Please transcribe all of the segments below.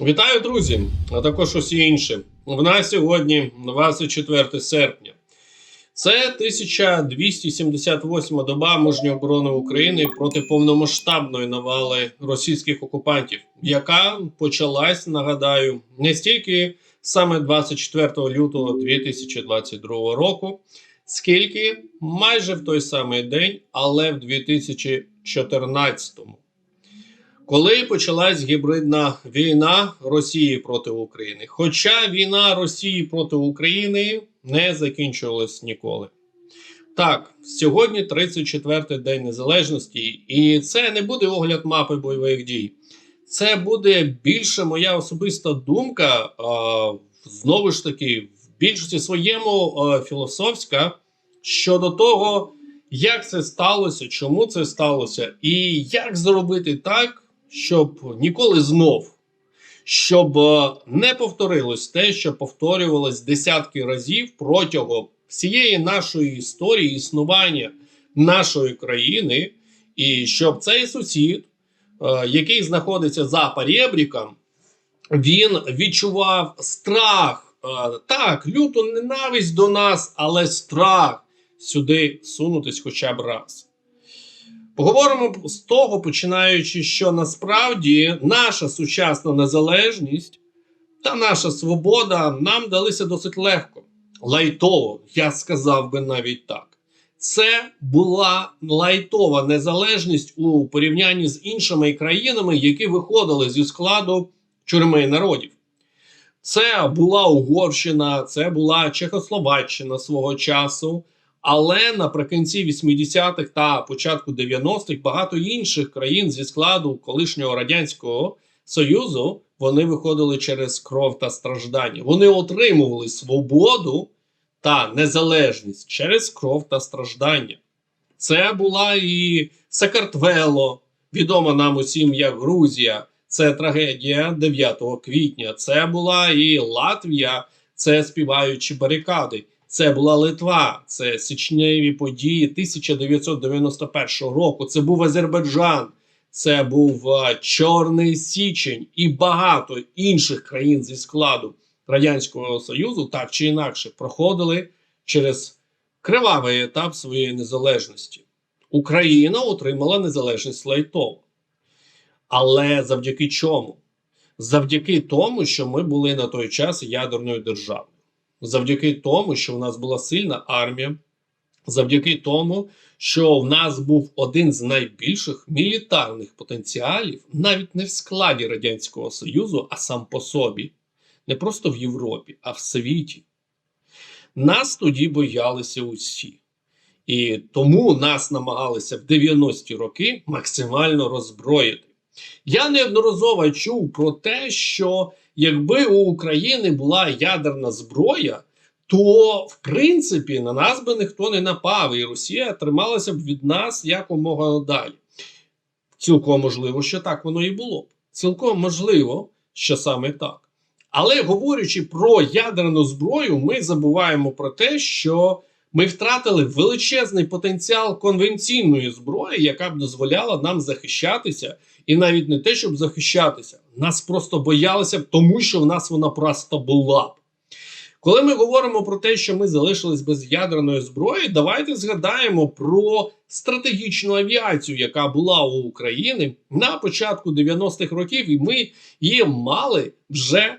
Вітаю, друзі, а також усі інші. В нас сьогодні 24 серпня. Це 1278 доба мужньої оборони України проти повномасштабної навали російських окупантів, яка почалась, нагадаю, не стільки саме 24 лютого 2022 року, скільки майже в той самий день, але в 2014 коли почалась гібридна війна Росії проти України. Хоча війна Росії проти України не закінчувалась ніколи. Так, сьогодні 34-й день незалежності, і це не буде огляд мапи бойових дій. Це буде більше моя особиста думка, знову ж таки, в більшості своєму філософська щодо того, як це сталося, чому це сталося, і як зробити так, щоб ніколи знов, щоб е, не повторилось те, що повторювалось десятки разів протягом всієї нашої історії існування нашої країни, і щоб цей сусід, е, який знаходиться за перебріком, він відчував страх, е, так, люту ненависть до нас, але страх сюди сунутись хоча б раз. Поговоримо з того, починаючи, що насправді наша сучасна незалежність та наша свобода нам далися досить легко. Лайтово, я сказав би навіть так. Це була лайтова незалежність у порівнянні з іншими країнами, які виходили зі складу тюрми народів. Це була Угорщина, це була Чехословаччина свого часу. Але наприкінці 80-х та початку 90-х багато інших країн зі складу колишнього радянського союзу вони виходили через кров та страждання. Вони отримували свободу та незалежність через кров та страждання. Це була і Сакартвело, відома нам усім як Грузія. Це трагедія 9 квітня. Це була і Латвія, це співаючі барикади. Це була Литва, це січневі події 1991 року. Це був Азербайджан, це був Чорний Січень і багато інших країн зі складу Радянського Союзу, так чи інакше, проходили через кривавий етап своєї незалежності. Україна отримала незалежність лайтово. Але завдяки чому? Завдяки тому, що ми були на той час ядерною державою завдяки тому, що в нас була сильна армія, завдяки тому, що в нас був один з найбільших мілітарних потенціалів, навіть не в складі Радянського Союзу, а сам по собі, не просто в Європі, а в світі. Нас тоді боялися усі. І тому нас намагалися в 90-ті роки максимально роззброїти. Я неодноразово чув про те, що якби у України була ядерна зброя, то в принципі на нас би ніхто не напав, і Росія трималася б від нас якомога далі. Цілком можливо, що так воно і було. Цілком можливо, що саме так. Але говорячи про ядерну зброю, ми забуваємо про те, що ми втратили величезний потенціал конвенційної зброї, яка б дозволяла нам захищатися, і навіть не те, щоб захищатися, нас просто боялися, тому що в нас вона просто була б. Коли ми говоримо про те, що ми залишились без ядерної зброї, давайте згадаємо про стратегічну авіацію, яка була у України на початку 90-х років, і ми її мали вже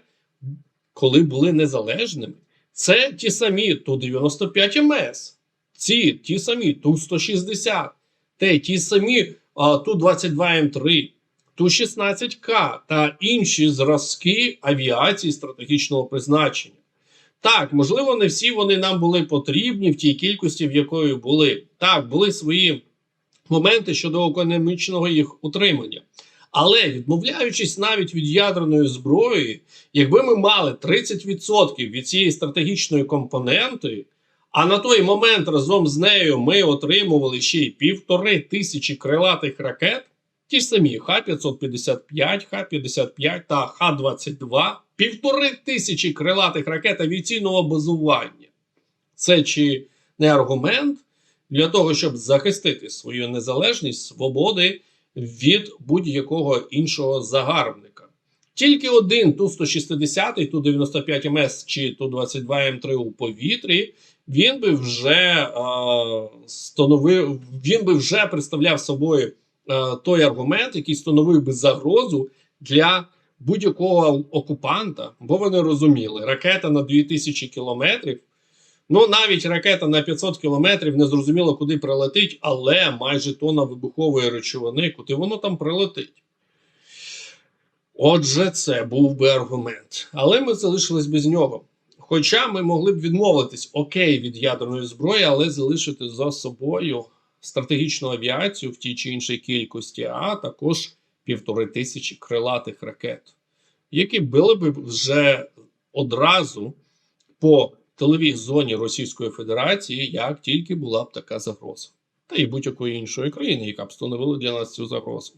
коли були незалежними. Це ті самі Ту-95 МС, ці ті самі Ту-160, те ті самі Ту-22М3, Ту-16К та інші зразки авіації стратегічного призначення. Так, можливо, не всі вони нам були потрібні в тій кількості, в якої були. Так, були свої моменти щодо економічного їх утримання. Але відмовляючись навіть від ядерної зброї, якби ми мали 30% від цієї стратегічної компоненти, а на той момент разом з нею ми отримували ще й півтори тисячі крилатих ракет, ті ж самі Х-555, Х-55 та Х-22, півтори тисячі крилатих ракет авіаційного базування. Це чи не аргумент для того, щоб захистити свою незалежність, свободи від будь-якого іншого загарбника. Тільки один Ту-160, Ту-95 МС чи Ту-22М3 у повітрі, він би вже е, становив, він би вже представляв собою е, той аргумент, який становив би загрозу для будь-якого окупанта, бо вони розуміли, ракета на 2000 кілометрів. Ну, навіть ракета на 500 кілометрів не зрозуміло, куди прилетить, але майже тонна вибухової речовини, куди воно там прилетить. Отже, це був би аргумент. Але ми залишились без нього. Хоча ми могли б відмовитись окей від ядерної зброї, але залишити за собою стратегічну авіацію в тій чи іншій кількості, а також півтори тисячі крилатих ракет, які били б вже одразу по тиловій зоні Російської Федерації, як тільки була б така загроза, та й будь-якої іншої країни, яка б становила для нас цю загрозу.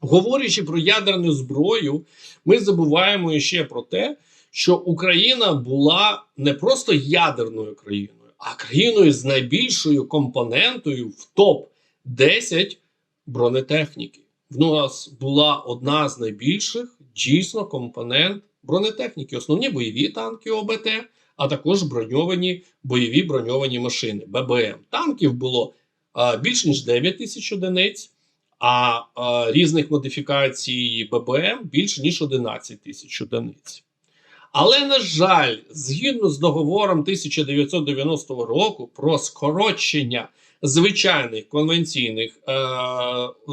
Говорячи про ядерну зброю, ми забуваємо ще про те, що Україна була не просто ядерною країною, а країною з найбільшою компонентою в топ 10 бронетехніки. В нас була одна з найбільших дійсно компонент бронетехніки, основні бойові танки ОБТ, а також броньовані бойові броньовані машини ББМ. Танків було більш ніж 9 тисяч одиниць, а, а різних модифікацій ББМ більш ніж 11 тисяч одиниць. Але, на жаль, згідно з договором 1990 року про скорочення звичайних конвенційних е,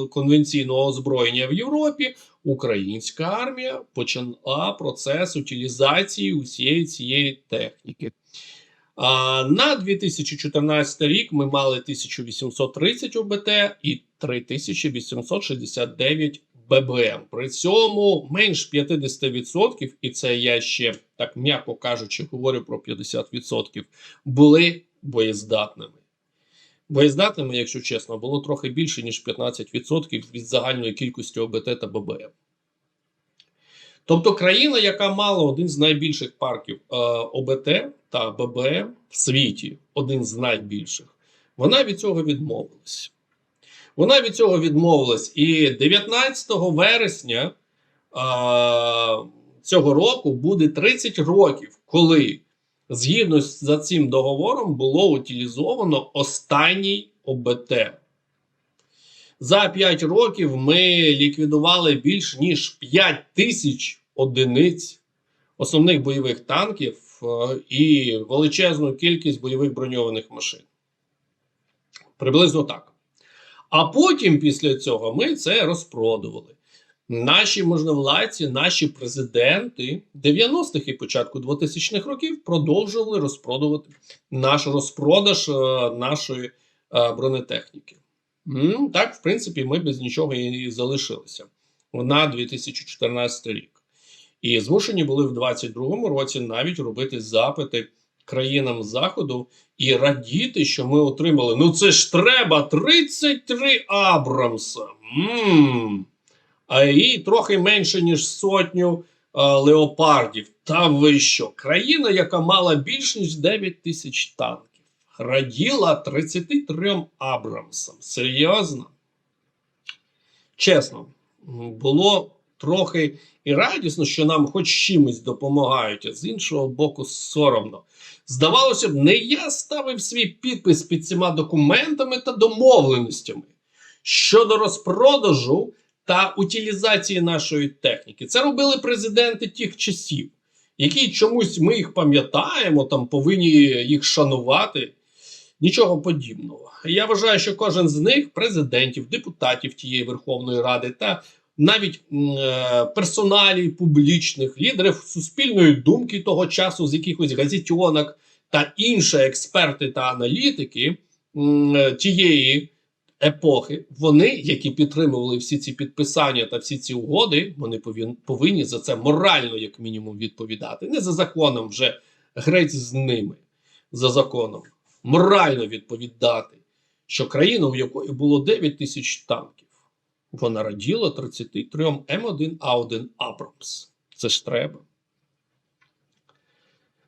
конвенційного озброєння в Європі, українська армія почала процес утилізації усієї цієї техніки. А, на 2014 рік ми мали 1830 ОБТ і 3869 ББМ. При цьому менш 50%, і це я ще так м'яко кажучи, говорю про 50%, були боєздатними. Боєздатними, якщо чесно, було трохи більше, ніж 15% від загальної кількості ОБТ та ББМ. Тобто країна, яка мала один з найбільших парків е, ОБТ та ББМ в світі, один з найбільших, вона від цього відмовилась. Вона від цього відмовилась. І 19 вересня е, цього року буде 30 років, коли згідно з цим договором було утилізовано останній ОБТ. За 5 років ми ліквідували більш ніж 5 тисяч одиниць основних бойових танків е, і величезну кількість бойових броньованих машин. Приблизно так. А потім, після цього, ми це розпродували. Наші можновладці, наші президенти 90-х і початку 2000-х років продовжували розпродувати наш розпродаж е, нашої е, бронетехніки. М, Так, в принципі, ми без нічого і залишилися на 2014 рік. І змушені були в 2022 році навіть робити запити країнам Заходу і радіти, що ми отримали. Ну це ж треба 33 Абрамса. М-м. А і трохи менше, ніж сотню леопардів. Та ви що? Країна, яка мала більш ніж 9 тисяч танків, раділа 33 Абрамсам. Серйозно? Чесно, було трохи і радісно, що нам хоч чимось допомагають, а з іншого боку, соромно. Здавалося б, не я ставив свій підпис під цими документами та домовленостями щодо розпродажу та утилізації нашої техніки. Це робили президенти тих часів, які чомусь ми їх пам'ятаємо, там повинні їх шанувати. Нічого подібного. Я вважаю, що кожен з них, президентів, депутатів тієї Верховної Ради та навіть е, персоналій публічних лідерів суспільної думки того часу з якихось газетьонок та інші експерти та аналітики м, тієї епохи, вони, які підтримували всі ці підписання та всі ці угоди, вони повинні за це морально, як мінімум, відповідати. Не за законом вже грець з ними, за законом, морально відповідати, що країна, у якої було 9 тисяч танків, вона раділа 33 М1А1 Абрамс. Це ж треба.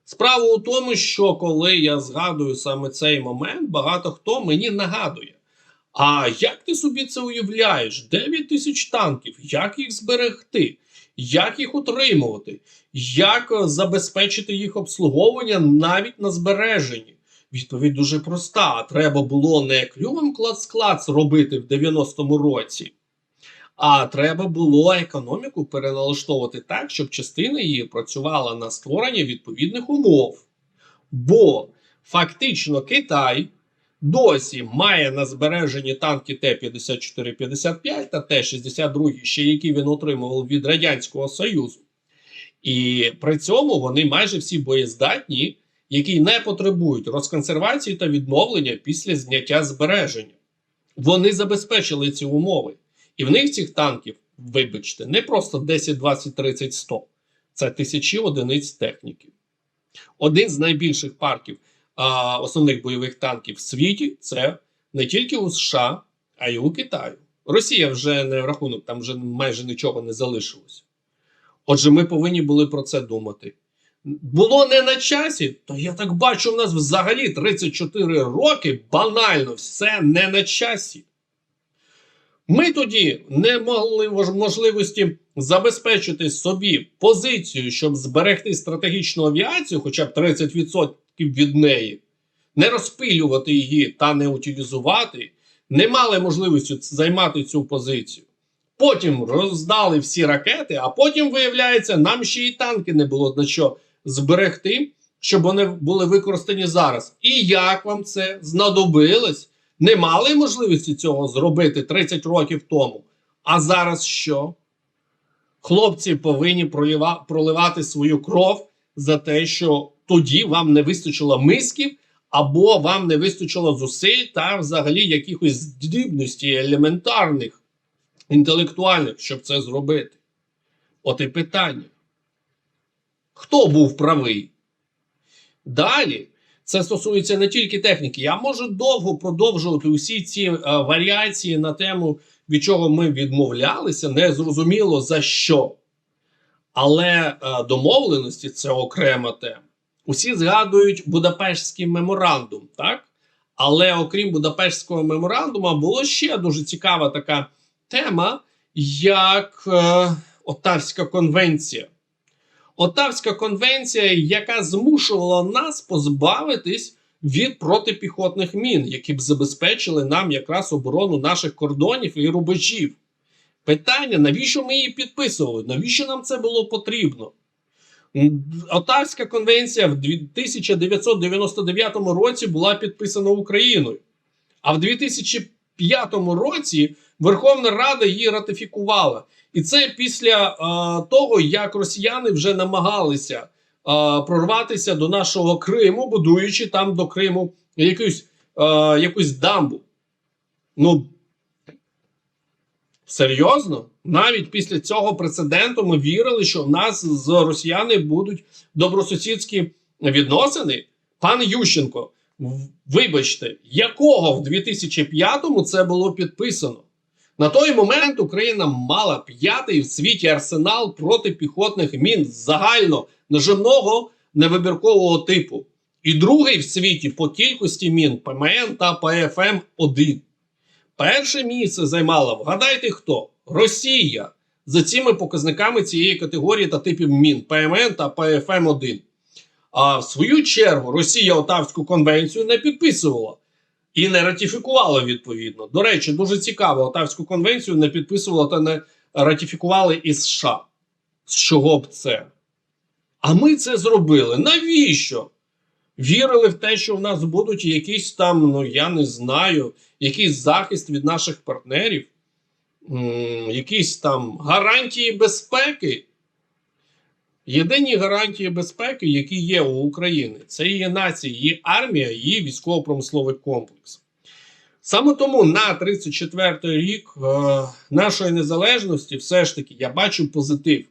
Справа у тому, що коли я згадую саме цей момент, багато хто мені нагадує. А як ти собі це уявляєш? 9 тисяч танків, як їх зберегти? як їх утримувати, як е, забезпечити їх обслуговування навіть на збереженні. Відповідь дуже проста: треба було не клювом клац-клац робити в 90-му році, а треба було економіку переналаштовувати так, щоб частина її працювала на створення відповідних умов. Бо фактично Китай досі має на збереженні танки Т-54-55 та Т-62, ще які він отримував від Радянського Союзу. І при цьому вони майже всі боєздатні, які не потребують розконсервації та відновлення після зняття збереження. Вони забезпечили ці умови. І в них цих танків, вибачте, не просто 10, 20, 30, 100. Це тисячі одиниць техніки. Один з найбільших парків основних бойових танків в світі це не тільки у США, а й у Китаю. Росія вже не рахунок, там вже майже нічого не залишилось. Отже, ми повинні були про це думати. Було не на часі, то я так бачу, в нас взагалі 34 роки банально все не на часі. Ми тоді не мож- можливості забезпечити собі позицію, щоб зберегти стратегічну авіацію, хоча б 30% від неї, не розпилювати її та не утилізувати, не мали можливості займати цю позицію. Потім роздали всі ракети, а потім, виявляється, нам ще й танки не було на що зберегти, щоб вони були використані зараз. І як вам це знадобилось? Не мали можливості цього зробити 30 років тому. А зараз що? Хлопці повинні пролива- проливати свою кров за те, що тоді вам не вистачило мисків, або вам не вистачило зусиль та взагалі якихось здібностей елементарних, інтелектуальних, щоб це зробити. От і питання. Хто був правий? Далі це стосується не тільки техніки. Я можу довго продовжувати усі ці е, варіації на тему, від чого ми відмовлялися, не зрозуміло за що. Але е, домовленості це окрема тема. Усі згадують Будапештський меморандум, так? Але окрім Будапештського меморандуму, була ще дуже цікава така тема, як е, Отавська конвенція. Отавська конвенція, яка змушувала нас позбавитись від протипіхотних мін, які б забезпечили нам якраз оборону наших кордонів і рубежів. Питання: навіщо ми її підписували? Навіщо нам це було потрібно? Отавська конвенція в 1999 році була підписана Україною, а в 2005 році Верховна Рада її ратифікувала. І це після е, того, як росіяни вже намагалися е, прорватися до нашого Криму, будуючи там до Криму якусь, е, якусь дамбу. Ну серйозно, навіть після цього прецеденту ми вірили, що в нас з росіяни будуть добросусідські відносини. Пан Ющенко, вибачте, якого в 2005-му це було підписано? На той момент Україна мала п'ятий в світі арсенал протипіхотних мін загально наживного невибіркового типу, і другий в світі по кількості мін ПМН та ПФМ 1 Перше місце займала, вгадайте хто? Росія за цими показниками цієї категорії та типів мін ПМН та ПФМ 1 А в свою чергу Росія Отавську конвенцію не підписувала і не ратифікувала відповідно. До речі, дуже цікаво, Отавську конвенцію не підписувала та не ратифікували і США. З чого б це? А ми це зробили. Навіщо? Вірили в те, що в нас будуть якісь там, ну я не знаю, якийсь захист від наших партнерів, якісь там гарантії безпеки. Єдині гарантії безпеки, які є у України, це її нація, її армія, її військово-промисловий комплекс. Саме тому на 34-й рік е, нашої незалежності, все ж таки, я бачу позитив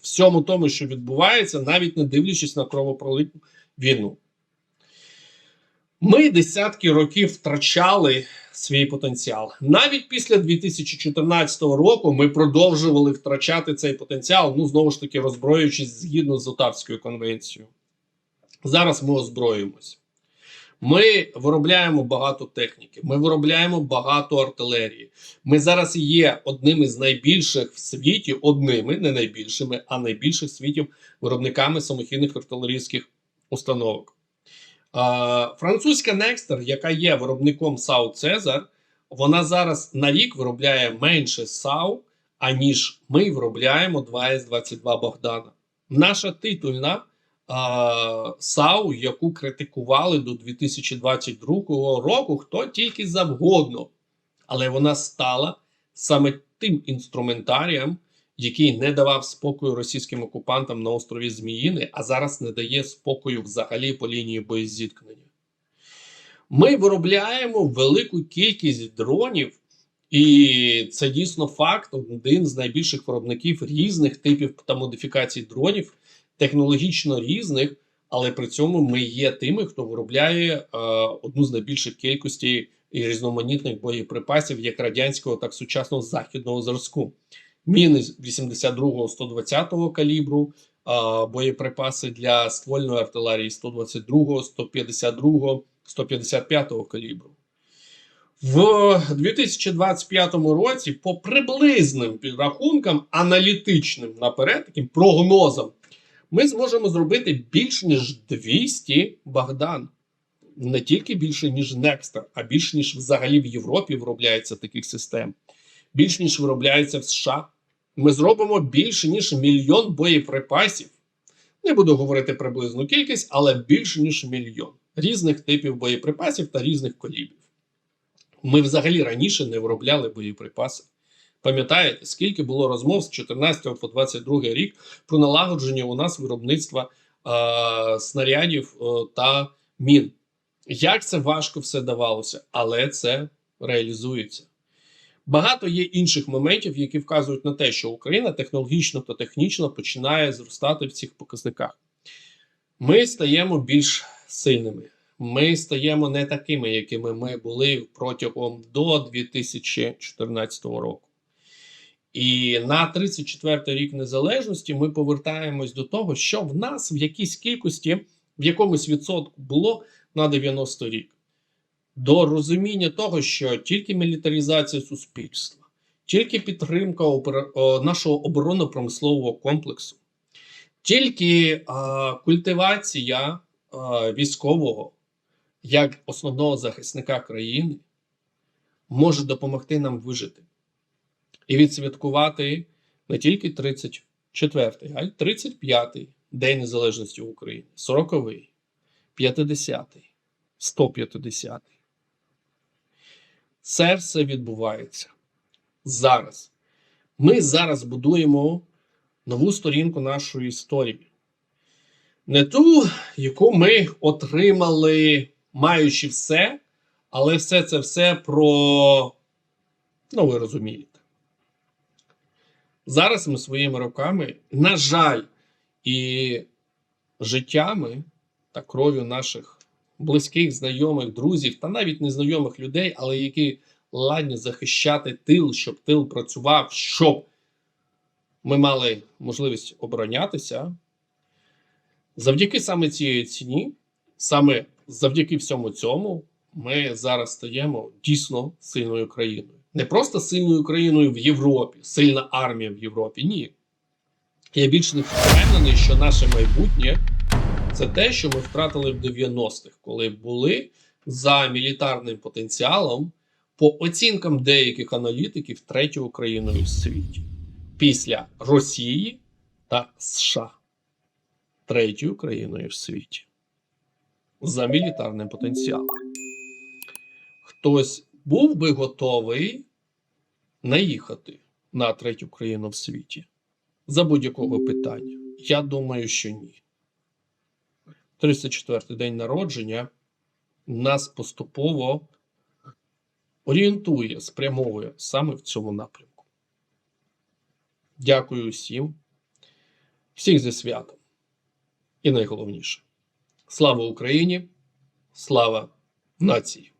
всьому тому, що відбувається, навіть не дивлячись на кровопролитну війну. Ми десятки років втрачали свій потенціал. Навіть після 2014 року ми продовжували втрачати цей потенціал, ну знову ж таки роззброюючись згідно з Отавською конвенцією. Зараз ми озброїмось. Ми виробляємо багато техніки, ми виробляємо багато артилерії. Ми зараз є одним із найбільших в світі, одними, не найбільшими, а найбільших в світі виробниками самохідних артилерійських установок. Французька Nexter, яка є виробником САУ Цезар, вона зараз на рік виробляє менше САУ, аніж ми виробляємо 2С-22 Богдана. Наша титульна а, САУ, яку критикували до 2022 року, хто тільки завгодно. Але вона стала саме тим інструментарієм, який не давав спокою російським окупантам на острові Зміїни, а зараз не дає спокою взагалі по лінії боєзіткнення. Ми виробляємо велику кількість дронів, і це дійсно факт. Один з найбільших виробників різних типів та модифікацій дронів, технологічно різних, але при цьому ми є тими, хто виробляє е, одну з найбільших кількостей і різноманітних боєприпасів як радянського, так сучасного західного зразку. Міни 82-го 120-го калібру, боєприпаси для ствольної артилерії 122-го, 152-го, 155-го калібру. В 2025 році, по приблизним підрахункам, аналітичним наперед, таким прогнозам, ми зможемо зробити більш ніж 200 Богдан. Не тільки більше, ніж Некстер, а більш ніж взагалі в Європі виробляється таких систем, більш ніж виробляється в США. Ми зробимо більше ніж мільйон боєприпасів. Не буду говорити приблизну кількість, але більше ніж мільйон різних типів боєприпасів та різних колібів. Ми взагалі раніше не виробляли боєприпаси. Пам'ятаєте, скільки було розмов з 14 по 22 рік про налагодження у нас виробництва е, снарядів е, та мін? Як це важко все давалося, але це реалізується. Багато є інших моментів, які вказують на те, що Україна технологічно та технічно починає зростати в цих показниках. Ми стаємо більш сильними. Ми стаємо не такими, якими ми були протягом до 2014 року. І на 34-й рік незалежності ми повертаємось до того, що в нас в якійсь кількості, в якомусь відсотку було на 90 рік. До розуміння того, що тільки мілітаризація суспільства, тільки підтримка нашого оборонно-промислового комплексу, тільки культивація військового як основного захисника країни може допомогти нам вижити і відсвяткувати не тільки 34-й, а й 35-й День Незалежності України, 40-й, 50-й, 150-й. Це все відбувається зараз. Ми зараз будуємо нову сторінку нашої історії. Не ту, яку ми отримали, маючи все, але все це все про, ну, ви розумієте. Зараз ми своїми руками, на жаль, і життями та кров'ю наших близьких, знайомих, друзів та навіть незнайомих людей, але які ладні захищати тил, щоб тил працював, щоб ми мали можливість оборонятися. Завдяки саме цієї ціні, саме завдяки всьому цьому, ми зараз стаємо дійсно сильною країною. Не просто сильною країною в Європі, сильна армія в Європі. Ні. Я більш не впевнений, що наше майбутнє це те, що ми втратили в 90-х, коли були за мілітарним потенціалом, по оцінкам деяких аналітиків, третьою країною в світі після Росії та США. Третьою країною в світі за мілітарним потенціалом. Хтось був би готовий наїхати на третю країну в світі за будь-якого питання? Я думаю, що ні. 34-й день народження нас поступово орієнтує, спрямовує саме в цьому напрямку. Дякую усім, всіх зі святом. І найголовніше слава Україні, слава нації!